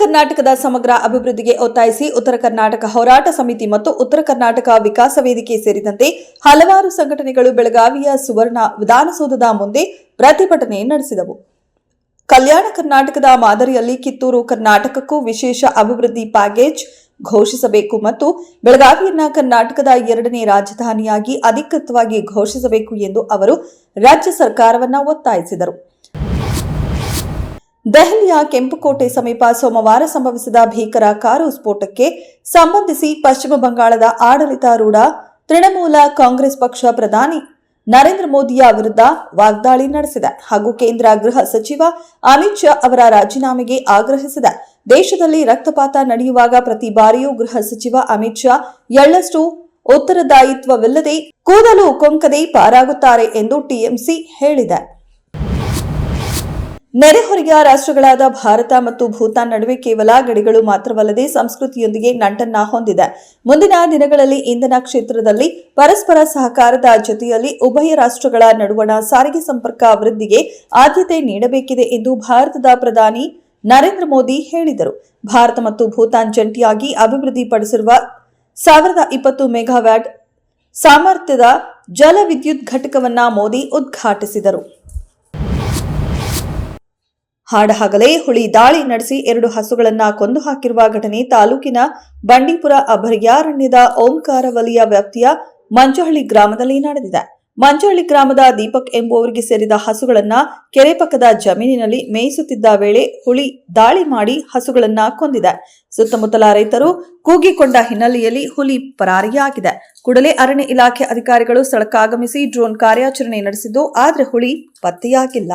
ಕರ್ನಾಟಕದ ಸಮಗ್ರ ಅಭಿವೃದ್ಧಿಗೆ ಒತ್ತಾಯಿಸಿ ಉತ್ತರ ಕರ್ನಾಟಕ ಹೋರಾಟ ಸಮಿತಿ ಮತ್ತು ಉತ್ತರ ಕರ್ನಾಟಕ ವಿಕಾಸ ವೇದಿಕೆ ಸೇರಿದಂತೆ ಹಲವಾರು ಸಂಘಟನೆಗಳು ಬೆಳಗಾವಿಯ ಸುವರ್ಣ ವಿಧಾನಸೌಧದ ಮುಂದೆ ಪ್ರತಿಭಟನೆ ನಡೆಸಿದವು. ಕಲ್ಯಾಣ ಕರ್ನಾಟಕದ ಮಾದರಿಯಲ್ಲಿ ಕಿತ್ತೂರು ಕರ್ನಾಟಕಕ್ಕೂ ವಿಶೇಷ ಅಭಿವೃದ್ಧಿ ಪ್ಯಾಕೇಜ್ ಘೋಷಿಸಬೇಕು ಮತ್ತು ಬೆಳಗಾವಿಯನ್ನ ಕರ್ನಾಟಕದ ಎರಡನೇ ರಾಜಧಾನಿಯಾಗಿ ಅಧಿಕೃತವಾಗಿ ಘೋಷಿಸಬೇಕು ಎಂದು ಅವರು ರಾಜ್ಯ ಸರ್ಕಾರವನ್ನ ಒತ್ತಾಯಿಸಿದರು. ದೆಹಲಿಯ ಕೆಂಪುಕೋಟೆ ಸಮೀಪ ಸೋಮವಾರ ಸಂಭವಿಸಿದ ಭೀಕರ ಕಾರು ಸ್ಫೋಟಕ್ಕೆ ಸಂಬಂಧಿಸಿ ಪಶ್ಚಿಮ ಬಂಗಾಳದ ಆಡಳಿತಾರೂಢ ತೃಣಮೂಲ ಕಾಂಗ್ರೆಸ್ ಪಕ್ಷ ಪ್ರಧಾನಿ ನರೇಂದ್ರ ಮೋದಿಯ ವಿರುದ್ಧ ವಾಗ್ದಾಳಿ ನಡೆಸಿದೆ ಹಾಗೂ ಕೇಂದ್ರ ಗೃಹ ಸಚಿವ ಅಮಿತ್ ಶಾ ಅವರ ರಾಜೀನಾಮೆಗೆ ಆಗ್ರಹಿಸಿದೆ. ದೇಶದಲ್ಲಿ ರಕ್ತಪಾತ ನಡೆಯುವಾಗ ಪ್ರತಿ ಬಾರಿಯೂ ಗೃಹ ಸಚಿವ ಅಮಿತ್ ಶಾ ಎಳ್ಳಷ್ಟು ಉತ್ತರದಾಯಿತ್ವವಿಲ್ಲದೆ ಕೂದಲು ಕೊಂಕದೆ ಪಾರಾಗುತ್ತಾರೆ ಎಂದು ಟಿಎಂಸಿ ಹೇಳಿದೆ. ನೆರೆಹೊರೆಯ ರಾಷ್ಟ್ರಗಳಾದ ಭಾರತ ಮತ್ತು ಭೂತಾನ್ ನಡುವೆ ಕೇವಲ ಗಡಿಗಳು ಮಾತ್ರವಲ್ಲದೆ ಸಂಸ್ಕೃತಿಯೊಂದಿಗೆ ನಂಟನ್ನ ಹೊಂದಿದೆ. ಮುಂದಿನ ದಿನಗಳಲ್ಲಿ ಇಂಧನ ಕ್ಷೇತ್ರದಲ್ಲಿ ಪರಸ್ಪರ ಸಹಕಾರದ ಜೊತೆಯಲ್ಲಿ ಉಭಯ ರಾಷ್ಟ್ರಗಳ ನಡುವಣ ಸಾರಿಗೆ ಸಂಪರ್ಕ ವೃದ್ಧಿಗೆ ಆದ್ಯತೆ ನೀಡಬೇಕಿದೆ ಎಂದು ಭಾರತದ ಪ್ರಧಾನಿ ನರೇಂದ್ರ ಮೋದಿ ಹೇಳಿದರು. ಭಾರತ ಮತ್ತು ಭೂತಾನ್ ಜಂಟಿಯಾಗಿ ಅಭಿವೃದ್ಧಿಪಡಿಸಿರುವ ಸಾವಿರದ ಇಪ್ಪತ್ತು ಮೆಗಾವ್ಯಾಟ್ ಸಾಮರ್ಥ್ಯದ ಜಲವಿದ್ಯುತ್ ಘಟಕವನ್ನ ಮೋದಿ ಉದ್ಘಾಟಿಸಿದರು. ಹಾಡಹಗಲೇ ಹುಳಿ ದಾಳಿ ನಡೆಸಿ ಎರಡು ಹಸುಗಳನ್ನ ಕೊಂದು ಹಾಕಿರುವ ಘಟನೆ ತಾಲೂಕಿನ ಬಂಡೀಪುರ ಅಭಯಾರಣ್ಯದ ಓಂಕಾರ ವಲಯ ವ್ಯಾಪ್ತಿಯ ಮಂಚಹಳ್ಳಿ ಗ್ರಾಮದಲ್ಲಿ ನಡೆದಿದೆ. ಮಂಚಹಳ್ಳಿ ಗ್ರಾಮದ ದೀಪಕ್ ಎಂಬುವರಿಗೆ ಸೇರಿದ ಹಸುಗಳನ್ನ ಕೆರೆ ಪಕ್ಕದ ಜಮೀನಿನಲ್ಲಿ ಮೇಯಿಸುತ್ತಿದ್ದ ವೇಳೆ ಹುಳಿ ದಾಳಿ ಮಾಡಿ ಹಸುಗಳನ್ನ ಕೊಂದಿದೆ. ಸುತ್ತಮುತ್ತಲ ರೈತರು ಕೂಗಿಕೊಂಡ ಹಿನ್ನೆಲೆಯಲ್ಲಿ ಹುಲಿ ಪರಾರಿಯಾಗಿದೆ. ಕೂಡಲೇ ಅರಣ್ಯ ಇಲಾಖೆ ಅಧಿಕಾರಿಗಳು ಸ್ಥಳಕ್ಕಾಗಮಿಸಿ ಡ್ರೋನ್ ಕಾರ್ಯಾಚರಣೆ ನಡೆಸಿದ್ದು, ಆದರೆ ಹುಳಿ ಪತ್ತೆಯಾಗಿಲ್ಲ.